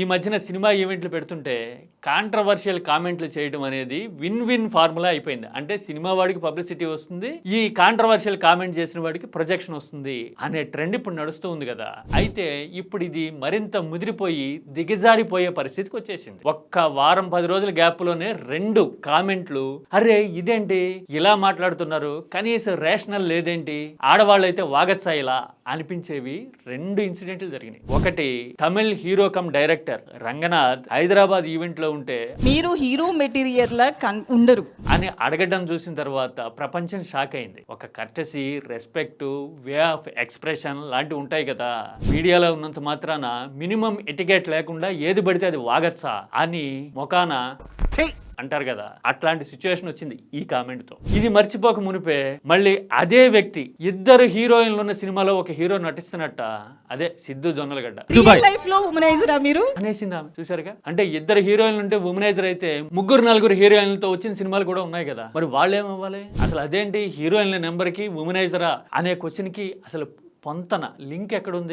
ఈ మధ్యన సినిమా ఈవెంట్లు పెడుతుంటే కాంట్రవర్షియల్ కామెంట్లు చేయడం అనేది విన్ విన్ ఫార్ములా అయిపోయింది. అంటే సినిమా వాడికి పబ్లిసిటీ వస్తుంది ఈ కాంట్రవర్షియల్ కామెంట్ చేసిన వాడికి ప్రొజెక్షన్ వస్తుంది అనే ట్రెండ్ ఇప్పుడు నడుస్తూ ఉంది కదా. అయితే ఇప్పుడు ఇది మరింత ముదిరిపోయి దిగజారిపోయే పరిస్థితికి వచ్చేసింది. ఒక్క వారం పది రోజుల గ్యాప్లోనే రెండు కామెంట్లు అరే ఇదేంటి ఇలా మాట్లాడుతున్నారు కనీసం రేషనల్ లేదేంటి ఆడవాళ్ళు అయితే వాగచ్చా ఇలా అనిపించేవి రెండు ఇన్సిడెంట్లు జరిగినాయి. ఒకటి Tamil hero cum director Ranganath Hyderabad ఈవెంట్లో ఉంటే మీరు హీరో మెటీరియల్ లా కన్ ఉండరు. అని అడగడం చూసిన తర్వాత ప్రపంచం షాక్ అయింది. ఒక courtesy respect way of expression లాంటివి ఉంటాయి కదా. మీడియాలో ఉన్నంత మాత్రాన మినిమం ఎటికెట్ లేకుండా ఏది పడితే అది వాగచ్చా అని మొకాన అంటారు కదా అట్లాంటి సిచ్యువేషన్ వచ్చింది ఈ కామెంట్తో. ఇది మర్చిపోక మునిపే మళ్ళీ అదే వ్యక్తి ఇద్దరు హీరోయిన్లు ఉన్న సినిమాలో ఒక హీరో నటిస్తున్నట్ట అదే సిద్ధు జొన్నలగడ్డ. మీరు? అనేసింది ఆమె చూసారుగా అంటే ఇద్దరు హీరోయిన్లు ఉంటే ఉమెనైజర్ అయితే ముగ్గురు నలుగురు హీరోయిన్లతో వచ్చిన సినిమాలు కూడా ఉన్నాయి కదా. మరి వాళ్ళు ఏమవ్వాలి అసలు అదేంటి? హీరోయిన్ల నెంబర్కి ఉమెనైజరా అనే క్వశ్చన్కి అసలు పొంతన లింక్ ఎక్కడుంది?